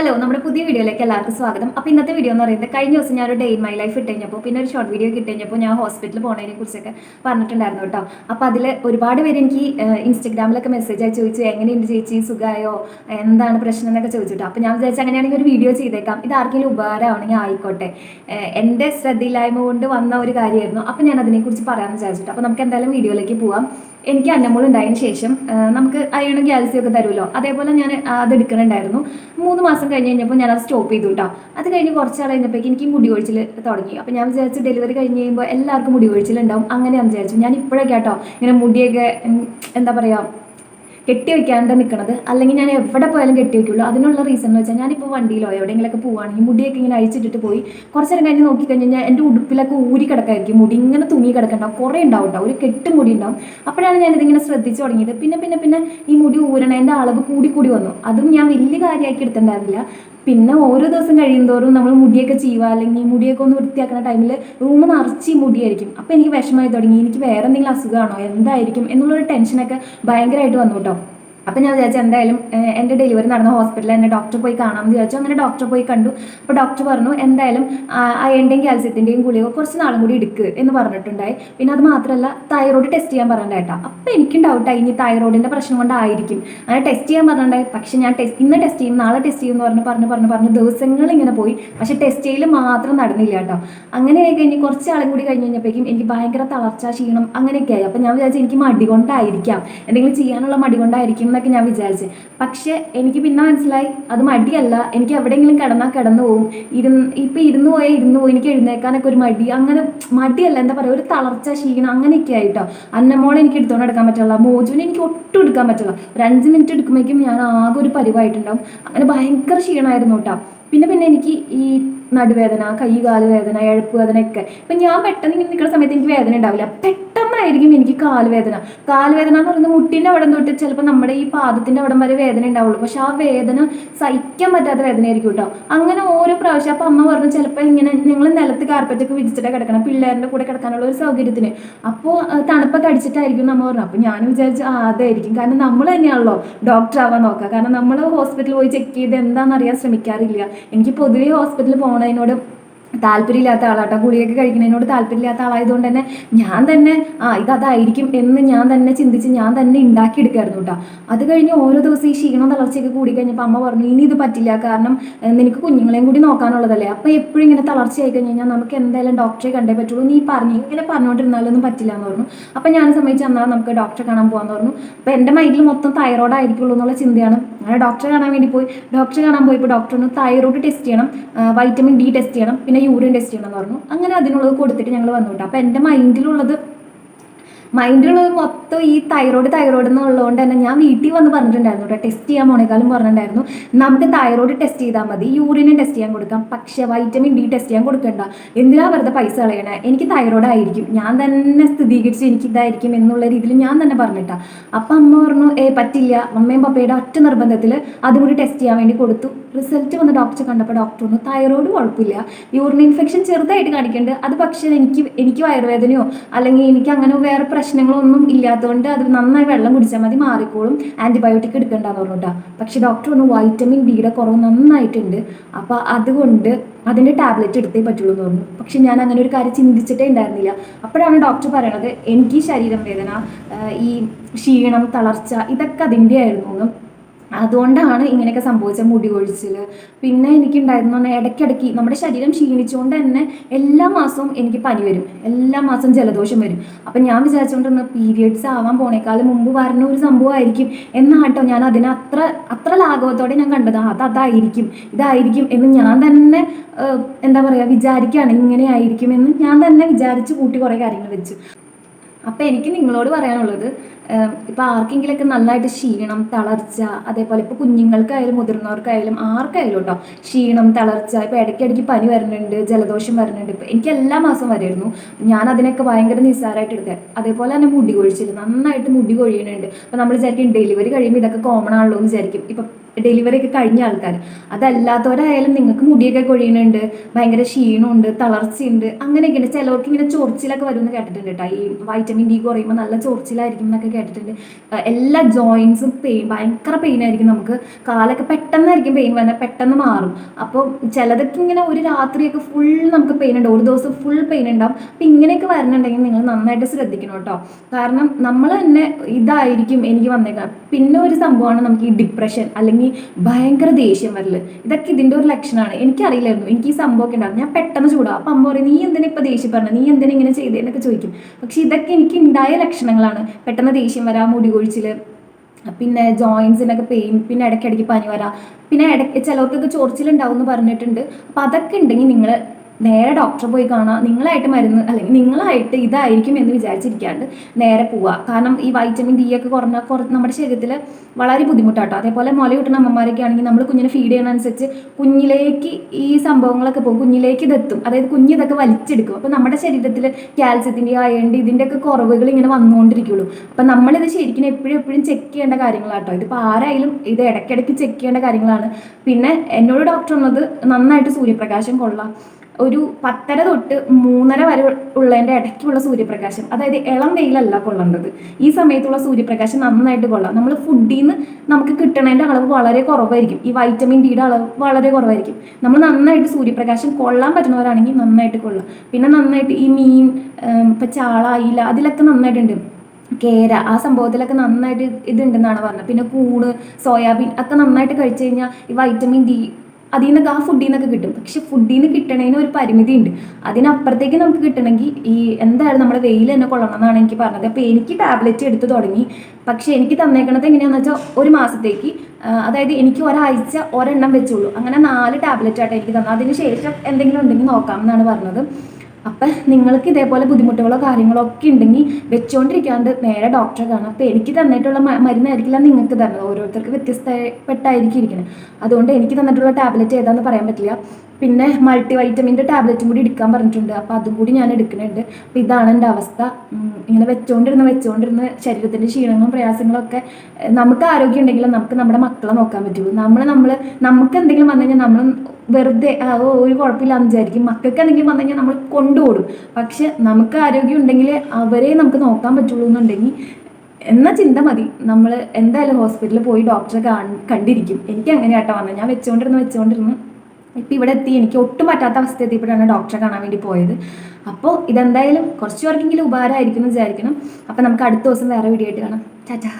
Hello നമ്മുടെ പുതിയ വീഡിയോയിലേക്ക് എല്ലാവർക്കും സ്വാഗതം. അപ്പോൾ ഇന്നത്തെ വീഡിയോ എന്ന് പറയുന്നത് കഴിഞ്ഞ ദിവസം ഞാൻ ഒരു ഡേ ഇൻ മൈ ലൈഫ് ഇട്ട് കഴിഞ്ഞപ്പോൾ പിന്നെ ഒരു ഷോർട്ട് വീഡിയോ കിട്ടി കഴിഞ്ഞപ്പോൾ ഞാൻ ഹോസ്പിറ്റലിൽ പോകുന്നതിനെ കുറിച്ചൊക്കെ പറഞ്ഞിട്ടുണ്ടായിരുന്നു കേട്ടോ. അപ്പോൾ അതിൽ ഒരുപാട് പേര് എനിക്ക് ഇൻസ്റ്റഗ്രാമിലൊക്കെ മെസ്സേജ് ആയി ചോദിച്ചു എങ്ങനെയുണ്ട് ചേച്ചി? സുഖമായോ എന്താണ് പ്രശ്നം? എന്നൊക്കെ ചോദിച്ചിട്ട് അപ്പോൾ ഞാൻ വിചാരിച്ചു അങ്ങനെയാണെങ്കിൽ ഒരു വീഡിയോ ചെയ്തേക്കാം. ഇത് ആർക്കെങ്കിലും ഉപകാരമാണെങ്കിൽ ആയിക്കോട്ടെ. എന്റെ ശ്രദ്ധയില്ലായ്മ കൊണ്ട് വന്ന ഒരു കാര്യമായിരുന്നു. അപ്പോൾ ഞാൻ അതിനെക്കുറിച്ച് പറയാമെന്ന് വിചാരിച്ചിട്ട്. അപ്പോൾ നമുക്ക് എന്തായാലും വീഡിയോയിലേക്ക് പോവാം. എനിക്ക് അന്നമോൾ ഉണ്ടായതിനു ശേഷം നമുക്ക് അയണും കാൽസ്യം ഒക്കെ തരുമല്ലോ. അതേപോലെ ഞാൻ അത് എടുക്കുന്നുണ്ടായിരുന്നു മൂന്ന് മാസം കഴിഞ്ഞ് കഴിഞ്ഞപ്പോൾ ഞാൻ അത് സ്റ്റോപ്പ് ചെയ്തു കേട്ടോ. അത് കഴിഞ്ഞ് കുറച്ച് നാൾ കഴിഞ്ഞപ്പോഴേക്കും എനിക്ക് മുടി കൊഴിച്ചിൽ തുടങ്ങി. അപ്പോൾ ഞാൻ വിചാരിച്ചു ഡെലിവറി കഴിഞ്ഞ് കഴിയുമ്പോൾ എല്ലാവർക്കും മുടി കൊഴിച്ചിലുണ്ടാവും. അങ്ങനെ ഞാൻ വിചാരിച്ചു. ഞാൻ ഇപ്പോഴൊക്കെ കേട്ടോ ഇങ്ങനെ മുടിയൊക്കെ എന്താ പറയുക കെട്ടി വെക്കാണ്ട് നിൽക്കണത് അല്ലെങ്കിൽ ഞാൻ എവിടെ പോയാലും കെട്ടി വെക്കുള്ളൂ അതിനുള്ള റീസൺ എന്ന് വെച്ചാൽ ഞാനിപ്പോൾ വണ്ടിയിലോ എവിടെയെങ്കിലൊക്കെ പോവുകയാണെങ്കിൽ മുടിയൊക്കെ ഇങ്ങനെ അഴിച്ചിട്ടിട്ട് പോയി കുറച്ച് നേരം കഴിഞ്ഞ് നോക്കിക്കഴിഞ്ഞാൽ എന്റെ ഉടുപ്പിലൊക്കെ ഊരി കിടക്കായിരിക്കും. മുടി ഇങ്ങനെ തൂങ്ങി കിടക്കണ്ടാവും കുറേ ഉണ്ടാവും കേട്ടോ ഒരു കെട്ടും മുടി ഉണ്ടാവും. അപ്പോഴാണ് ഞാൻ ഇതിങ്ങനെ ശ്രദ്ധിച്ചു തുടങ്ങിയത്. പിന്നെ പിന്നെ പിന്നെ ഈ മുടി ഊരണേന്റെ അളവ് കൂടി കൂടി വന്നു. അതും ഞാൻ വലിയ കാര്യമാക്കി എടുത്തിട്ടുണ്ടായിരുന്നില്ല. പിന്നെ ഓരോ ദിവസം കഴിയുന്തോറും നമ്മൾ മുടിയൊക്കെ ചെയ്യുക അല്ലെങ്കിൽ മുടിയൊക്കെ ഒന്ന് വൃത്തിയാക്കുന്ന ടൈമിൽ റൂം നിറച്ച് മുടിയായിരിക്കും. അപ്പോൾ എനിക്ക് വിഷമമായി തുടങ്ങി. എനിക്ക് വേറെ എന്തെങ്കിലും അസുഖമാണോ? എന്തായിരിക്കും? എന്നുള്ളൊരു ടെൻഷനൊക്കെ ഭയങ്കരമായിട്ട് വന്നു കേട്ടോ. അപ്പം ഞാൻ വിചാരിച്ചു എന്തായാലും എന്റെ ഡെലിവറി നടന്ന ഹോസ്പിറ്റലിൽ എന്നെ ഡോക്ടർ പോയി കാണാമെന്ന് വിചാരിച്ചു. അങ്ങനെ ഡോക്ടർ പോയി കണ്ടു. അപ്പോൾ ഡോക്ടർ പറഞ്ഞു എന്തായാലും അയണിന്റെയും കാൽസ്യത്തിന്റെയും ഗുളിക കുറച്ച് നാളും കൂടി എടുക്ക് എന്ന് പറഞ്ഞിട്ടുണ്ടായി. പിന്നെ അത് മാത്രമല്ല തൈറോയ്ഡ് ടെസ്റ്റ് ചെയ്യാൻ പറഞ്ഞിട്ടാ അപ്പോൾ എനിക്കും ഡൗട്ടായി ഇനി തൈറോയിഡിന്റെ പ്രശ്നം കൊണ്ടായിരിക്കും. അങ്ങനെ ടെസ്റ്റ് ചെയ്യാൻ പറഞ്ഞിട്ടുണ്ടായി. പക്ഷേ ഞാൻ ടെസ്റ്റ് ഇന്ന് ടെസ്റ്റ് ചെയ്യും നാളെ ടെസ്റ്റ് ചെയ്യും എന്ന് പറഞ്ഞ് പറഞ്ഞ് പറഞ്ഞ് പറഞ്ഞ് ദിവസങ്ങൾ ഇങ്ങനെ പോയി. പക്ഷേ ടെസ്റ്റ് ചെയ്യൽ മാത്രം നടന്നില്ല കേട്ടോ. ആയി കഴിഞ്ഞ് കുറച്ച് ആളും കൂടി കഴിഞ്ഞ് കഴിഞ്ഞപ്പോഴേക്കും എനിക്ക് ഭയങ്കര തളർച്ച ക്ഷീണം അങ്ങനെയൊക്കെ ആയി. അപ്പം ഞാൻ വിചാരിച്ചു എനിക്ക് മടി കൊണ്ടായിരിക്കാം. എന്തെങ്കിലും ചെയ്യാനുള്ള മടി കൊണ്ടായിരിക്കും എന്നൊക്കെ ഞാൻ വിചാരിച്ചു. പക്ഷെ എനിക്ക് പിന്നെ മനസ്സിലായി അത് മടിയല്ല. എനിക്ക് എവിടെയെങ്കിലും കിടന്നാൽ കിടന്നു പോകും ഇരുന്ന് ഇപ്പം ഇരുന്ന് പോയാൽ ഇരുന്ന് പോയി എനിക്ക് എഴുന്നേക്കാനൊക്കെ ഒരു മടി. അങ്ങനെ മടിയല്ല എന്താ പറയുക ഒരു തളർച്ച ക്ഷീണം അങ്ങനെയൊക്കെ ആയിട്ടോ. അന്നമോളെ എനിക്ക് എടുത്തുകൊണ്ട് എടുക്കാൻ പറ്റില്ല മോജുവിനെ എനിക്ക് ഒട്ടും എടുക്കാൻ പറ്റില്ല ഒരു അഞ്ച് മിനിറ്റ് എടുക്കുമ്പോഴേക്കും ഞാൻ ആകെ ഒരു പരിവായിട്ടുണ്ടാവും. അങ്ങനെ ഭയങ്കര ക്ഷീണമായിരുന്നു കേട്ടോ. പിന്നെ പിന്നെ എനിക്ക് ഈ നടുവേദന കൈ കാൽ വേദന എഴുപ്പ് വേദന ഒക്കെ ഇപ്പം ഞാൻ പെട്ടെന്ന് ഇങ്ങനെ നിൽക്കുന്ന സമയത്ത് എനിക്ക് വേദന ഉണ്ടാവില്ല. പെട്ടെന്നായിരിക്കും എനിക്ക് കാൽവേദന. കാൽവേദന എന്ന് പറയുന്നത് മുട്ടിന്റെ അവിടെ തൊട്ട് ചിലപ്പോൾ നമ്മുടെ ഈ പാദത്തിന്റെ അവിടം വരെ വേദന ഉണ്ടാവുള്ളൂ. പക്ഷെ ആ വേദന സഹിക്കാൻ പറ്റാത്ത വേദനയായിരിക്കും കേട്ടോ. അങ്ങനെ ഓരോ പ്രാവശ്യം അപ്പം അമ്മ പറഞ്ഞു ചിലപ്പോൾ ഇങ്ങനെ ഞങ്ങൾ നിലത്ത് കാർപ്പറ്റൊക്കെ വിരിച്ചിട്ട് കിടക്കണം പിള്ളേരുടെ കൂടെ കിടക്കാനുള്ള ഒരു സൗകര്യത്തിന്. അപ്പോൾ തണുപ്പൊക്കെ അടിച്ചിട്ടായിരിക്കും നമ്മൾ പറഞ്ഞു. അപ്പോൾ ഞാൻ വിചാരിച്ചു ആ അതായിരിക്കും. കാരണം നമ്മൾ തന്നെയാണല്ലോ ഡോക്ടർ ആവാൻ നോക്കുക. കാരണം നമ്മൾ ഹോസ്പിറ്റലിൽ പോയി ചെക്ക് ചെയ്ത് എന്താണെന്ന് അറിയാൻ ശ്രമിക്കാറില്ല. എനിക്ക് പൊതുവേ ഹോസ്പിറ്റലിൽ പോകണതിനോട് താല്പര്യമില്ലാത്ത ആളാട്ടോ. ഗുളികയൊക്കെ കഴിക്കുന്നതിനോട് താല്പര്യമില്ലാത്ത ആളായതുകൊണ്ട് തന്നെ ഞാൻ തന്നെ ആ ഇത് അതായിരിക്കും എന്ന് ഞാൻ തന്നെ ചിന്തിച്ച് ഞാൻ തന്നെ ഉണ്ടാക്കിയെടുക്കായിരുന്നു കേട്ടോ അത് കഴിഞ്ഞ് ഓരോ ദിവസം ഈ ക്ഷീണം തളർച്ചയൊക്കെ കൂടി കഴിഞ്ഞപ്പോൾ അമ്മ പറഞ്ഞു ഇനി ഇത് പറ്റില്ല. കാരണം നിനക്ക് കുഞ്ഞുങ്ങളെയും കൂടി നോക്കാനുള്ളതല്ലേ. അപ്പോൾ എപ്പോഴും ഇങ്ങനെ തളർച്ചയായി കഴിഞ്ഞ് കഴിഞ്ഞാൽ നമുക്ക് എന്തായാലും ഡോക്ടറെ കണ്ടേ പറ്റുള്ളൂ. നീ പറഞ്ഞു ഇങ്ങനെ പറഞ്ഞുകൊണ്ടിരുന്നാലൊന്നും പറ്റില്ല എന്ന് പറഞ്ഞു. അപ്പോൾ ഞാൻ സമ്മതിച്ച് എന്നാൽ നമുക്ക് ഡോക്ടറെ കാണാൻ പോകാമെന്ന് പറഞ്ഞു. അപ്പോൾ എന്റെ മൈൻഡിൽ മൊത്തം തൈറോയ്ഡ് ആയിരിക്കുള്ളൂ എന്നുള്ള ചിന്തയാണ്. അങ്ങനെ ഡോക്ടറെ കാണാൻ വേണ്ടി പോയി. ഡോക്ടറെ കാണാൻ പോയപ്പോൾ ഡോക്ടറിന് തൈറോയ്ഡ് ടെസ്റ്റ് ചെയ്യണം. വൈറ്റമിൻ ഡി ടെസ്റ്റ് ചെയ്യണം. പിന്നെ യൂറിൻ ടെസ്റ്റ് ചെയ്യണം എന്ന് പറഞ്ഞു. അങ്ങനെ അതിനുള്ളത് കൊടുത്തിട്ട് ഞങ്ങൾ വന്നു കേട്ടോ. അപ്പോൾ എന്റെ മൈൻഡിലുള്ളത് മൈൻഡിലുള്ളത് മൊത്തം ഈ തൈറോയ്ഡ് തൈറോയ്ഡ് എന്നുള്ളതുകൊണ്ട് തന്നെ ഞാൻ വീട്ടിൽ വന്ന് പറഞ്ഞിട്ടുണ്ടായിരുന്നു ടെസ്റ്റ് ചെയ്യാൻ പോണേക്കാളും പറഞ്ഞിട്ടുണ്ടായിരുന്നു. നമുക്ക് തൈറോയ്ഡ് ടെസ്റ്റ് ചെയ്താൽ മതി. യൂറിനും ടെസ്റ്റ് ചെയ്യാൻ കൊടുക്കാം. പക്ഷേ വൈറ്റമിൻ ഡി ടെസ്റ്റ് ചെയ്യാൻ കൊടുക്കണ്ട. എന്തിനാ വെറുതെ പൈസ കളയണേ? എനിക്ക് തൈറോയ്ഡ് ആയിരിക്കും. ഞാൻ തന്നെ സ്ഥിരീകരിച്ച് എനിക്ക് ഇതായിരിക്കും എന്നുള്ള രീതിയിൽ ഞാൻ തന്നെ പറഞ്ഞിട്ടാ. അപ്പം അമ്മ പറഞ്ഞു ഏ പറ്റില്ല. അമ്മയും പപ്പയുടെ ഒറ്റ നിർബന്ധത്തിൽ അതുകൂടി ടെസ്റ്റ് ചെയ്യാൻ വേണ്ടി കൊടുത്തു. റിസൾട്ട് വന്ന ഡോക്ടറെ കണ്ടപ്പോൾ ഡോക്ടർ പറഞ്ഞു തൈറോയ്ഡ് കുഴപ്പമില്ല. യൂറിൻ ഇൻഫെക്ഷൻ ചെറുതായിട്ട് കാണിക്കേണ്ടത് അത് പക്ഷേ എനിക്ക് എനിക്ക് വയറുവേദനയോ അല്ലെങ്കിൽ എനിക്ക് അങ്ങനെ വേറെ പ്രശ്നങ്ങളൊന്നും ഇല്ലാത്തതുകൊണ്ട് അത് നന്നായി വെള്ളം കുടിച്ചാൽ മതി മാറിക്കോളും. ആന്റിബയോട്ടിക് എടുക്കേണ്ടെന്ന് പറഞ്ഞു പക്ഷെ ഡോക്ടർ പറഞ്ഞു വൈറ്റമിൻ ഡിയുടെ കുറവ് നന്നായിട്ടുണ്ട്. അപ്പോൾ അതുകൊണ്ട് അതിന്റെ ടാബ്ലറ്റ് എടുത്തേ പറ്റുള്ളൂ എന്ന് പറഞ്ഞു. പക്ഷെ ഞാൻ അങ്ങനെ ഒരു കാര്യം ചിന്തിച്ചിട്ടേ ഉണ്ടായിരുന്നില്ല. അപ്പോഴാണ് ഡോക്ടർ പറയണത് എനിക്ക് ശരീരം വേദന ഈ ക്ഷീണം തളർച്ച ഇതൊക്കെ അതിന്റെ ആയിരുന്നു അതുകൊണ്ടാണ് ഇങ്ങനെയൊക്കെ സംഭവിച്ച മുടി കൊഴിച്ചിൽ പിന്നെ എനിക്കുണ്ടായിരുന്നു പറഞ്ഞാൽ ഇടയ്ക്കിടയ്ക്ക് നമ്മുടെ ശരീരം ക്ഷീണിച്ചുകൊണ്ട് തന്നെ എല്ലാ മാസവും എനിക്ക് പനി വരും. എല്ലാ മാസവും ജലദോഷം വരും. അപ്പം ഞാൻ വിചാരിച്ചുകൊണ്ടിരുന്ന പീരിയഡ്സ് ആവാൻ പോണേക്കാളും മുമ്പ് വരുന്ന ഒരു സംഭവമായിരിക്കും എന്നാട്ടോ ഞാൻ അതിനെ അത്ര അത്ര ലാഘവത്തോടെ ഞാൻ കണ്ടത്. അത് അതായിരിക്കും ഇതായിരിക്കും എന്ന് ഞാൻ തന്നെ എന്താ പറയുക വിചാരിക്കുകയാണ് ഇങ്ങനെ ആയിരിക്കും എന്ന് ഞാൻ തന്നെ വിചാരിച്ച് കൂട്ടി കുറേ കാര്യങ്ങൾ വെച്ചു. അപ്പം എനിക്ക് നിങ്ങളോട് പറയാനുള്ളത് ഇപ്പം ആർക്കെങ്കിലൊക്കെ നന്നായിട്ട് ക്ഷീണം തളർച്ച അതേപോലെ ഇപ്പോൾ കുഞ്ഞുങ്ങൾക്കായാലും മുതിർന്നവർക്കായാലും ആർക്കായാലും കേട്ടോ ക്ഷീണം തളർച്ച ഇപ്പോൾ ഇടയ്ക്കിടയ്ക്ക് പനി വരുന്നുണ്ട് ജലദോഷം വരുന്നുണ്ട് ഇപ്പം എനിക്ക് എല്ലാ മാസം വരുമായിരുന്നു ഞാൻ അതിനൊക്കെ ഭയങ്കര നിസ്സാരമായിട്ട് എടുത്തത് അതേപോലെ തന്നെ മുടി കൊഴിച്ചിൽ നന്നായിട്ട് മുടി കൊഴിയുന്നുണ്ട്. അപ്പോൾ നമ്മൾ വിചാരിക്കും ഡെലിവറി കഴിയുമ്പോൾ ഇതൊക്കെ കോമൺ ആണല്ലോ എന്ന് വിചാരിക്കും. ഇപ്പം ഡെലിവറി ഒക്കെ കഴിഞ്ഞ ആൾക്കാർ അതല്ലാത്തവരായാലും നിങ്ങൾക്ക് മുടിയൊക്കെ കൊഴിയുന്നുണ്ട് ഭയങ്കര ക്ഷീണമുണ്ട് തളർച്ചയുണ്ട് അങ്ങനെയൊക്കെയുണ്ട്. ചിലവർക്ക് ഇങ്ങനെ ചൊറിച്ചിലൊക്കെ വരുമെന്ന് കേട്ടിട്ടുണ്ട് കേട്ടോ ഈ വൈറ്റമിൻ ഡി കുറയുമ്പോൾ നല്ല ചൊറിച്ചിലായിരിക്കും എന്നൊക്കെ കേട്ടിട്ടുണ്ട്. എല്ലാ ജോയിൻസും പെയിൻ ഭയങ്കര പെയിൻ ആയിരിക്കും നമുക്ക്. കാലൊക്കെ പെട്ടെന്നായിരിക്കും പെയിൻ വന്നാൽ പെട്ടെന്ന് മാറും. അപ്പോൾ ചിലതൊക്കെ ഇങ്ങനെ ഒരു രാത്രിയൊക്കെ ഫുൾ നമുക്ക് പെയിൻ ഉണ്ടാവും ഒരു ദിവസം ഫുൾ പെയിൻ ഉണ്ടാവും. അപ്പം ഇങ്ങനെയൊക്കെ വരുന്നുണ്ടെങ്കിൽ നിങ്ങൾ നന്നായിട്ട് ശ്രദ്ധിക്കണം കേട്ടോ കാരണം നമ്മൾ തന്നെ ഇതായിരിക്കും എനിക്ക് വന്നേക്കാം പിന്നെ ഒരു സംഭവമാണ് നമുക്ക് ഈ ഡിപ്രഷൻ അല്ലെങ്കിൽ ഭയങ്കര ദേഷ്യം വരൽ. ഇതൊക്കെ ഇതിന്റെ ഒരു ലക്ഷണമാണ് എനിക്കറിയില്ലായിരുന്നു. എനിക്ക് ഈ സംഭവമൊക്കെ ഉണ്ടാകും ഞാൻ പെട്ടെന്ന് ചൂടാവും അപ്പം അമ്മ പറയും നീ എന്തിനാ ഇപ്പം പറഞ്ഞു നീ എന്തിനാ ഇങ്ങനെ ചെയ്തതെന്നൊക്കെ ചോദിക്കും. പക്ഷെ ഇതൊക്കെ എനിക്ക് ഉണ്ടായ ലക്ഷണങ്ങളാണ്. പെട്ടെന്ന് ദേഷ്യം വരാം മുടി കൊഴിച്ചിൽ പിന്നെ ജോയിൻസിനൊക്കെ പെയിൻ പിന്നെ ഇടയ്ക്കിടയ്ക്ക് പനി വരാം. പിന്നെ ഇടയ്ക്ക് ചിലർക്കൊക്കെ ചൊറിച്ചിലുണ്ടാവും എന്ന് പറഞ്ഞിട്ടുണ്ട്. അപ്പം അതൊക്കെ ഉണ്ടെങ്കിൽ നിങ്ങൾ നേരെ ഡോക്ടറെ പോയി കാണുക നിങ്ങളായിട്ട് മരുന്ന് അല്ലെങ്കിൽ നിങ്ങളായിട്ട് ഇതായിരിക്കും എന്ന് വിചാരിച്ചിരിക്കാണ്ട് നേരെ പോവുക കാരണം ഈ വൈറ്റമിൻ ഡി ഒക്കെ കുറഞ്ഞ കുറ നമ്മുടെ ശരീരത്തിൽ വളരെ ബുദ്ധിമുട്ടാട്ടോ. അതേപോലെ മുല കിട്ടുന്ന അമ്മമാരൊക്കെ ആണെങ്കിൽ നമ്മൾ കുഞ്ഞിനെ ഫീഡ് ചെയ്യണമനുസരിച്ച് കുഞ്ഞിലേക്ക് ഈ സംഭവങ്ങളൊക്കെ പോകും. കുഞ്ഞിലേക്ക് ഇതെത്തും അതായത് കുഞ്ഞ് ഇതൊക്കെ വലിച്ചെടുക്കും. അപ്പോൾ നമ്മുടെ ശരീരത്തിൽ കാൽസ്യത്തിന്റെ അയണിന്റെ ഇതിന്റെ ഒക്കെ കുറവുകൾ ഇങ്ങനെ വന്നുകൊണ്ടിരിക്കുള്ളൂ. അപ്പം നമ്മളിത് ശരിക്കും എപ്പോഴും എപ്പോഴും ചെക്ക് ചെയ്യേണ്ട കാര്യങ്ങളാട്ടോ. ഇതിപ്പോൾ ആരായാലും ഇത് ഇടയ്ക്കിടയ്ക്ക് ചെക്ക് ചെയ്യേണ്ട കാര്യങ്ങളാണ്. പിന്നെ എന്നോട് ഡോക്ടർ ഉള്ളത് നന്നായിട്ട് സൂര്യപ്രകാശം കൊള്ളാം. ഒരു പത്തര തൊട്ട് മൂന്നര വരെ ഉള്ളതിന്റെ ഇടയ്ക്കുള്ള സൂര്യപ്രകാശം. അതായത് ഇളം വെയിലല്ല കൊള്ളേണ്ടത്. ഈ സമയത്തുള്ള സൂര്യപ്രകാശം നന്നായിട്ട് കൊള്ളാം. നമ്മൾ ഫുഡിൽ നിന്ന് നമുക്ക് കിട്ടണതിന്റെ അളവ് വളരെ കുറവായിരിക്കും. ഈ വൈറ്റമിൻ ഡിയുടെ അളവ് വളരെ കുറവായിരിക്കും. നമ്മൾ നന്നായിട്ട് സൂര്യപ്രകാശം കൊള്ളാൻ പറ്റുന്നവരാണെങ്കിൽ നന്നായിട്ട് കൊള്ളാം. പിന്നെ നന്നായിട്ട് ഈ മീൻ ഇപ്പം ചാള ഇല അതിലൊക്കെ നന്നായിട്ടുണ്ട്. കേര ആ സംഭവത്തിലൊക്കെ നന്നായിട്ട് ഇതുണ്ടെന്നാണ് പറഞ്ഞത്. പിന്നെ കൂണ് സോയാബീൻ ഒക്കെ നന്നായിട്ട് കഴിച്ചു കഴിഞ്ഞാൽ ഈ വൈറ്റമിൻ ഡി അതിൽ നിന്നൊക്കെ ആ ഫുഡിൽ നിന്നൊക്കെ കിട്ടും. പക്ഷെ ഫുഡിൽ നിന്ന് കിട്ടണതിന് ഒരു പരിമിതി ഉണ്ട് അതിനപ്പുറത്തേക്ക് നമുക്ക് കിട്ടണമെങ്കിൽ ഈ എന്തായാലും നമ്മുടെ വെയിൽ തന്നെ കൊള്ളണം എന്നാണ് എനിക്ക് പറഞ്ഞത്. അപ്പോൾ എനിക്ക് ടാബ്ലറ്റ് എടുത്ത് തുടങ്ങി. പക്ഷേ എനിക്ക് തന്നേക്കണത് എങ്ങനെയാണെന്ന് വെച്ചാൽ ഒരു മാസത്തേക്ക് അതായത് എനിക്ക് ഒരാഴ്ച ഒരെണ്ണം വെച്ചുള്ളൂ. അങ്ങനെ നാല് ടാബ്ലറ്റ് ആയിട്ട് എനിക്ക് തന്നു. അതിന് ശേഷം എന്തെങ്കിലും ഉണ്ടെങ്കിൽ നോക്കാം എന്നാണ് പറഞ്ഞത്. അപ്പം നിങ്ങൾക്ക് ഇതേപോലെ ബുദ്ധിമുട്ടുകളോ കാര്യങ്ങളോ ഒക്കെ ഉണ്ടെങ്കിൽ വെച്ചുകൊണ്ടിരിക്കാണ്ട് നേരെ ഡോക്ടറെ കാണാം. അപ്പോൾ എനിക്ക് തന്നിട്ടുള്ള മരുന്നായിരിക്കില്ല നിങ്ങൾക്ക് തന്നത്. ഓരോരുത്തർക്ക് വ്യത്യസ്തപ്പെട്ടായിരിക്കും ഇരിക്കുന്നത് അതുകൊണ്ട് എനിക്ക് തന്നിട്ടുള്ള ടാബ്ലറ്റ് ഏതാണെന്ന് പറയാൻ പറ്റില്ല. പിന്നെ മൾട്ടി വൈറ്റമിന്റെ ടാബ്ലറ്റും കൂടി എടുക്കാൻ പറഞ്ഞിട്ടുണ്ട്. അപ്പോൾ അതും കൂടി ഞാൻ എടുക്കുന്നുണ്ട്. അപ്പോൾ ഇതാണ് എന്റെ അവസ്ഥ. ഇങ്ങനെ വെച്ചുകൊണ്ടിരുന്ന് വെച്ചുകൊണ്ടിരുന്ന് ശരീരത്തിന്റെ ക്ഷീണങ്ങളും പ്രയാസങ്ങളും ഒക്കെ നമുക്ക് ആരോഗ്യം ഉണ്ടെങ്കിൽ നമുക്ക് നമ്മുടെ മക്കളെ നോക്കാൻ പറ്റുള്ളൂ. നമ്മൾ നമ്മൾ നമുക്ക് എന്തെങ്കിലും വന്നു കഴിഞ്ഞാൽ നമ്മൾ വെറുതെ ഒരു കുഴപ്പമില്ലാന്ന് വിചാരിക്കും. മക്കൾക്ക് എന്തെങ്കിലും വന്നു കഴിഞ്ഞാൽ നമ്മൾ കൊണ്ടുപോടും പക്ഷെ നമുക്ക് ആരോഗ്യം ഉണ്ടെങ്കിൽ അവരെ നമുക്ക് നോക്കാൻ പറ്റുള്ളൂ എന്നുണ്ടെങ്കിൽ എന്ന ചിന്ത മതി. നമ്മൾ എന്തായാലും ഹോസ്പിറ്റലിൽ പോയി ഡോക്ടറെ കാണ കണ്ടിരിക്കും. എനിക്ക് അങ്ങനെയാട്ടോ വന്നത്. ഞാൻ വെച്ചുകൊണ്ടിരുന്നു വെച്ചുകൊണ്ടിരുന്ന് ഇപ്പം ഇവിടെ എത്തി. എനിക്ക് ഒട്ടും പറ്റാത്ത അവസ്ഥ എത്തിയപ്പോഴാണ് ഡോക്ടറെ കാണാൻ വേണ്ടി പോയത്. അപ്പോൾ ഇതെന്തായാലും കുറച്ച് പേർക്കെങ്കിലും ഉപകാരമായിരിക്കും എന്ന് വിചാരിക്കണം. അപ്പം നമുക്ക് അടുത്ത ദിവസം വേറെ വീഡിയോ ആയിട്ട് കാണാം. ചാച്ചാ